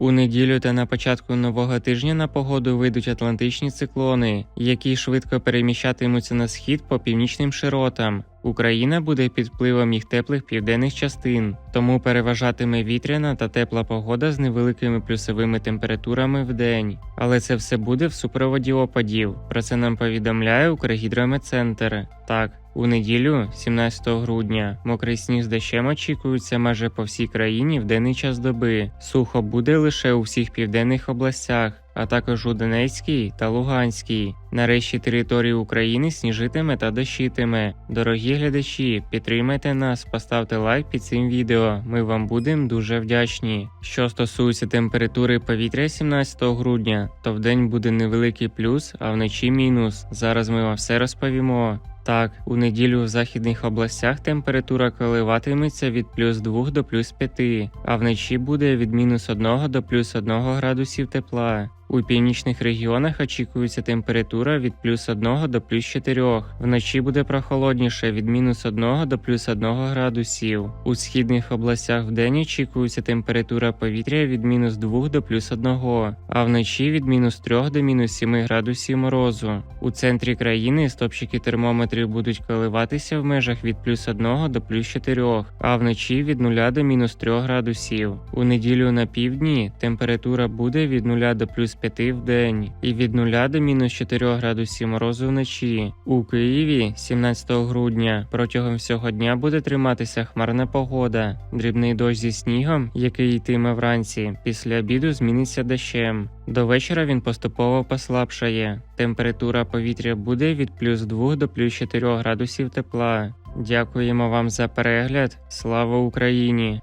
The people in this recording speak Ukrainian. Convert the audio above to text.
У неділю та на початку нового тижня на погоду вийдуть атлантичні циклони, які швидко переміщатимуться на схід по північним широтам. Україна буде під впливом їх теплих південних частин, тому переважатиме вітряна та тепла погода з невеликими плюсовими температурами в день. Але це все буде в супроводі опадів. Про це нам повідомляє Укргідрометцентр. Так, у неділю, 17 грудня, мокрий сніг з дощем очікується майже по всій країні в денний час доби. Сухо буде лише у всіх південних областях, а також у Донецькій та Луганській. На решті території України сніжитиме та дощитиме. Дорогі глядачі, підтримайте нас, поставте лайк під цим відео. Ми вам будемо дуже вдячні. Що стосується температури повітря 17 грудня, то в день буде невеликий плюс, а вночі мінус. Зараз ми вам все розповімо. Так, у неділю в західних областях температура коливатиметься від плюс 2 до плюс 5, а вночі буде від мінус 1 до плюс 1 градусів тепла. У північних регіонах очікується температура від плюс 1 до плюс 4. Вночі буде прохолодніше від мінус 1 до плюс 1 градусів. У східних областях вдень очікується температура повітря від мінус 2 до плюс 1, а вночі від мінус 3 до мінус 7 градусів морозу. У центрі країни стопчики термометрів будуть коливатися в межах від плюс 1 до плюс 4, а вночі від 0 до мінус 3 градусів. У неділю на півдні температура буде від 0 до плюс 5 в день і від 0 до мінус 4 градусів морозу вночі. У Києві 17 грудня протягом всього дня буде триматися хмарна погода. Дрібний дощ зі снігом, який йтиме вранці, після обіду зміниться дощем. До вечора він поступово послабшає. Температура повітря буде від плюс 2 до плюс 4 градусів тепла. Дякуємо вам за перегляд. Слава Україні!